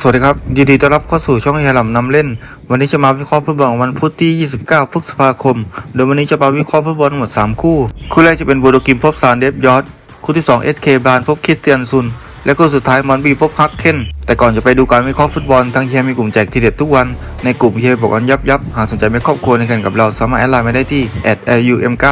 สวัสดีครับ ยินดีต้อนรับเข้าสู่ช่องเฮียหลำนำเล่น วันนี้จะมาวิเคราะห์ฟุตบอลวันพุธที่ 29 พฤษภาคม โดยวันนี้จะมาวิเคราะห์ฟุตบอลหมด 3 คู่ คู่แรกจะเป็นโบโดกิมพบซานเดฟยอร์ดคู่ที่ 2 SK บานพบคิสเตียนซุน และคู่สุดท้ายมอนบีพบฮักเคนแต่ก่อนจะไปดูการวิเคราะห์ฟุตบอลทางเฮียมีกลุ่มแจกทีเด็ดทุกวัน ในกลุ่มเฮียบอกกันยับยับหากสนใจเป็นครอบครัวในกันกับเราสามารถแอดไลน์มาได้ที่ @lum9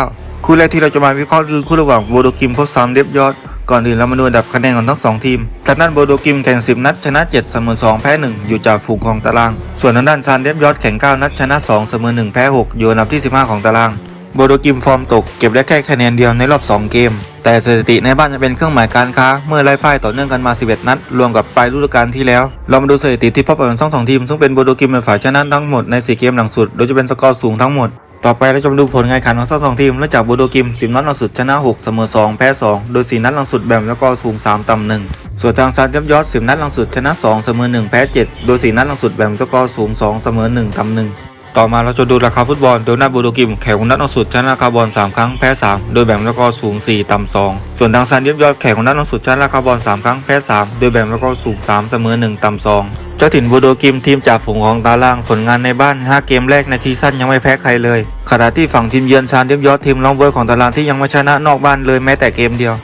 คู่แรกที่เราจะมาวิเคราะห์คือคู่ระหว่างโบโดกิมพบซานเดฟยอร์ด ก่อนอื่นเรามาดูอันดับคะแนนของทั้งสองทีมทางด้านโบโดกิมแข่ง 10 นัดชนะ 7 เสมอ 2 แพ้ 1 อยู่จากฝูงของตาราง ส่วนทางด้านซานเดฟยอดแข่ง 9 นัดชนะ 2 เสมอ 1 แพ้ 6 อยู่อันดับที่ 15 ของตาราง โบโดกิมฟอร์มตกเก็บได้แค่คะแนนเดียวในรอบ 2 เกม แต่สถิติในบ้านจะเป็นเครื่องหมายการค้า เมื่อไล่พ่ายต่อเนื่องกันมา 11 นัด รวมกับปลายฤดูกาลที่แล้ว เรามาดูสถิติที่พบกันทั้งสองทีมซึ่งเป็นโบโดกิมเป็นฝ่ายชนะทั้งหมดใน 4 เกมหลังสุด โดยจะเป็นสกอร์สูงทั้งหมด ต่อไปเราจะมาดูผลการแข่งขันของทั้งสองทีมเริ่มจากโบโดกิม10นัดหลังสุดชนะ6เสมอ2แพ้2โดย4นัดหลังสุดแบ่งแล้วก็สูง3ต่ำ1ส่วนทางซานยับยอด10นัดหลังสุดชนะ2เสมอ1แพ้7โดย4นัดหลังสุดแบ่งแล้วก็สูง2เสมอ1ต่ำ1ต่อมาเราจะดูราคาฟุตบอลโดยน้าโบโดกิมแข่งนัดหลังสุดชนะราคาบอล3ครั้งแพ้3โดยแบ่งแล้วก็สูง 4 ต่ำ2ส่วนทางซานยับยอดแข่งนัดหลังสุดชนะราคาบอล3ครั้งแพ้3โดยแบ่งแล้วก็สูง 3 เสมอ 1 ต่ำ2 จ้าถิ่นบูโดกิมทีมจากฝูงของตารางผลงานในบ้าน 5 เกมแรกในซีซั่นยังไม่แพ้ใครเลยขณะที่ฝั่งทีมเยือนชานเดียบยอดทีมลองเบอร์ของตารางที่ยังไม่ชนะนอกบ้านเลยแม้แต่เกมเดียว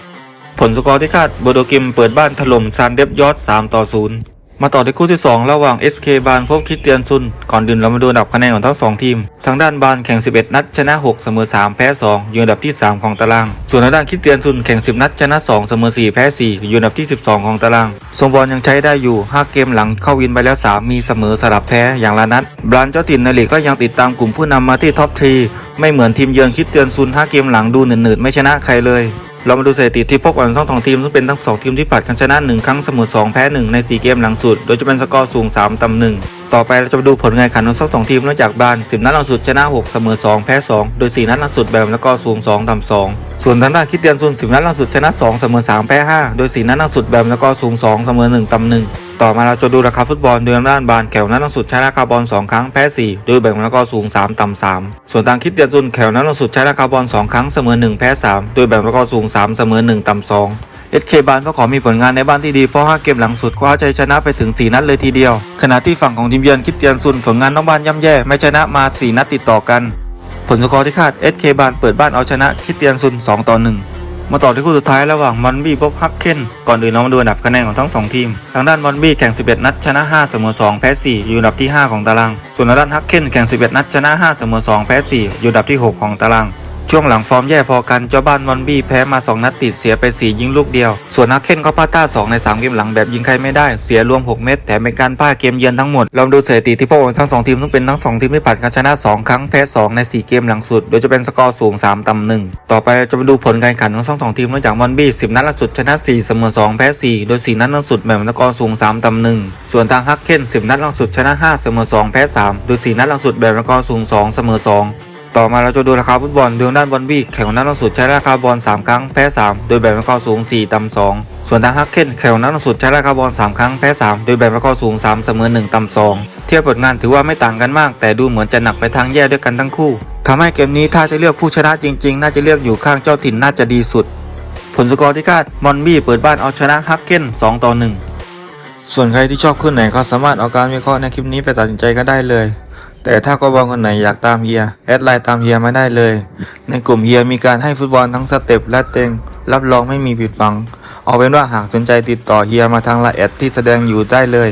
ผลสกอร์ที่คาดบูโดกิมเปิดบ้านถล่มซานเดฟยอด3ต่อ0 มาต่อที่คู่ที่ 2 ระหว่าง SK บานพบคริสเตียนซุน ก่อนดื่นเรามาดูอันดับคะแนนของทั้งสองทีม ทางด้านบานแข่ง 11 นัดชนะ 6 เสมอ 3 แพ้ 2 อยู่อันดับที่ 3 ของตาราง ส่วนทางด้านคริสเตียนซุนแข่ง 10 นัดชนะ 2 เสมอ 4 แพ้ 4 อยู่อันดับที่ 12 ของตารางทรงบอลยังใช้ได้อยู่ 5 เกมหลังเข้าวินไปแล้ว 3 มีเสมอสลับแพ้อย่างละนัดบรานเจ้าถิ่นในลีกก็ยังติดตามกลุ่มผู้นำมาที่ท็อปทรีไม่เหมือนทีมเยือนคริสเตียนซุน 5 เกมหลังดูหนืดๆไม่ชนะใครเลย เรามาดูสถิติที่พบกันทั้งสองทีมซึ่งเป็นทั้งสองทีมที่ผัดกันชนะ 1 ครั้งเสมอ 2 แพ้ 1 ใน 4 เกมหลังสุด โดยจะเป็นสกอร์สูง 3 ต่ำ1ต่อไปเราจะมาดูผลงานขันของทั้งสองทีมนอกจากบาน 10 นัดหลังสุดชนะ 6 เสมอ 2 แพ้ 2 โดย 4 นัดหลังสุดแบบแล้วก็สูง 2 ต่ำ2 ส่วนทางด้านคิดเตียนซุน10 นัดหลังสุดชนะ 2 เสมอ 3 แพ้ 5 โดย 4 นัดหลังสุดแบบแล้วก็สูง 2 เสมอ 1 ต่ำ1 ต่อมาเราจะดูราคาฟุตบอลเดือนด้านบานแขวนัดหลังสุดใชนะราคาบอล2ครั้งแพ้4โดยแบ่งแล้วก็สูง 3 ต่ำ3ส่วนทางคิดเตียนซุนแขวนัดหลังสุดใชนะราคาบอล2ครั้งเสมอ1แพ้3โดยแบ่งแล้วก็สูง 3 เสมอ1ต่ำ2 SK บานก็ขอมีผลงานในบ้านที่ดีเพราะ 5 เกมหลังสุดคว้าชัยชนะไปถึง 4 นัดเลยทีเดียว ขณะที่ฝั่งของทีมเยือนคิดเตียนซุนผลงานนอกบ้านย่ำแย่ไม่ชนะมา 4 นัดติดต่อกัน ผลสกอร์ที่คาด SK บานเปิดบ้านเอาชนะคิดเตียนซุน 2 ต่อ 1 มาต่อที่คู่สุดท้ายระหว่างมอนบี้พบฮักเคนก่อนอื่นเรามาดูอันดับคะแนนของทั้ง 2 ทีม ทางด้านมอนบี้แข่ง 11 นัดชนะ 5 เสมอ 2 แพ้ 4 อยู่อันดับที่ 5 ของตาราง ส่วนทางด้านฮักเคนแข่ง 11 นัดชนะ 5 เสมอ 2 แพ้ 4 อยู่อันดับที่ 6 ของตาราง ช่วงหลังฟอร์มแย่พอกันเจ้าบ้านมอนบี้แพ้มา 2 นัดติดเสียไป 4 ยิงลูกเดียว ส่วนฮักเคนก็พลาดท่า2ใน 3 เกมหลังแบบยิงใครไม่ได้เสียรวม 6 เม็ดแถมเป็นการพ่ายเกมเยือนทั้งหมดเรามาดูสถิติที่พบกันทั้ง 2 ทีมซึ่งเป็นทั้ง 2 ทีมที่ผ่านการชนะ 2 ครั้งแพ้ 2 ใน 4 เกมหลังสุด โดยจะเป็นสกอร์สูง 3 ต่ำ1ต่อไปเราจะมาดูผลการแข่งขันของทั้งสองทีมเนื่องจากมอนบี้10 นัดล่าสุดชนะ 4 เสมอ 2 แพ้ 4 โดย 4 นัดล่าสุดแบ่งสกอร์สูง 3 ต่ำ1ส่วนทางฮักเคน10 นัดล่าสุดชนะ 5 เสมอ 2 แพ้ 3 โดย 4 นัดล่าสุดแบ่งเป็นสกอร์สูง 2 เสมอ 2 ต่อมาเราจะดูราคาฟุตบอลดวงด้านบอลบี้แข่งนัดล่าสุดใช้ราคาบอล3 ครั้งแพ้ 3 โดยแบ่งเป็นข้อสูง 4 ต่ำ 2 ส่วนทางฮักเคนแข่งนัดล่าสุดใช้ราคาบอล3 ครั้งแพ้ 3 โดยแบ่งเป็นข้อสูง 3 เสมอ 1 ต่ำ 2 เทียบผลงานถือว่าไม่ต่างกันมาก แต่ดูเหมือนจะหนักไปทางแย่ด้วยกันทั้งคู่ทำให้เกมนี้ถ้าจะเลือกผู้ชนะจริง ๆ น่าจะเลือกอยู่ข้างเจ้าถิ่นน่าจะดีสุด ผลสกอร์ที่คาดมอนบี้เปิดบ้านเอาชนะฮักเคน2ต่อ1ส่วนใครที่ชอบขึ้นไหนก็สามารถเอาการวิเคราะห์ในคลิปนี้ไปตัดสินใจก็ได้เลย แต่ถ้าก็บอลคนไหนอยากตามเฮียแอดไลน์ตามเฮียมาได้เลย ในกลุ่มเฮียมีการให้ฟุตบอลทั้งสเต็ปและเต็ง รับรองไม่มีผิดหวัง เอาเป็นว่าหากสนใจติดต่อเฮียมาทางไลน์แอดที่แสดงอยู่ได้เลย